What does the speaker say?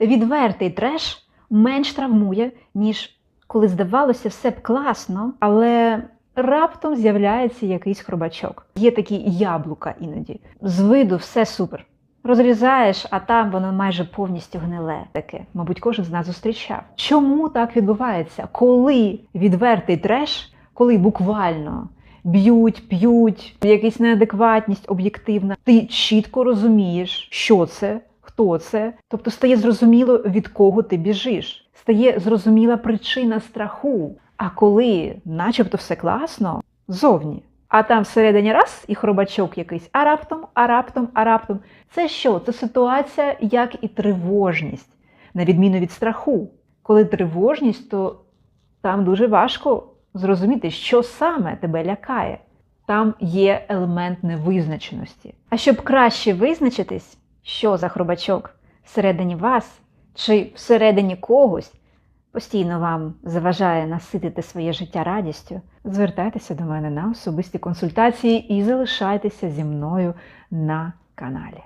відвертий треш менш травмує, ніж коли здавалося все б класно, але раптом з'являється якийсь хробачок. Є такі яблука іноді. З виду все супер. Розрізаєш, а там воно майже повністю гниле. Таке, мабуть, кожен з нас зустрічав. Чому так відбувається? Коли відвертий треш, коли буквально б'ють, п'ють, якась неадекватність об'єктивна, ти чітко розумієш, що це, хто це. Тобто стає зрозуміло, від кого ти біжиш. Стає зрозуміла причина страху. А коли, начебто, все класно, зовні. А там всередині раз і хробачок якийсь, а раптом, а раптом, а раптом. Це що? Це ситуація, як і тривожність, на відміну від страху. Коли тривожність, то там дуже важко зрозуміти, що саме тебе лякає. Там є елемент невизначеності. А щоб краще визначитись, що за хробачок всередині вас чи всередині когось постійно вам заважає наситити своє життя радістю, звертайтеся до мене на особисті консультації і залишайтеся зі мною на каналі.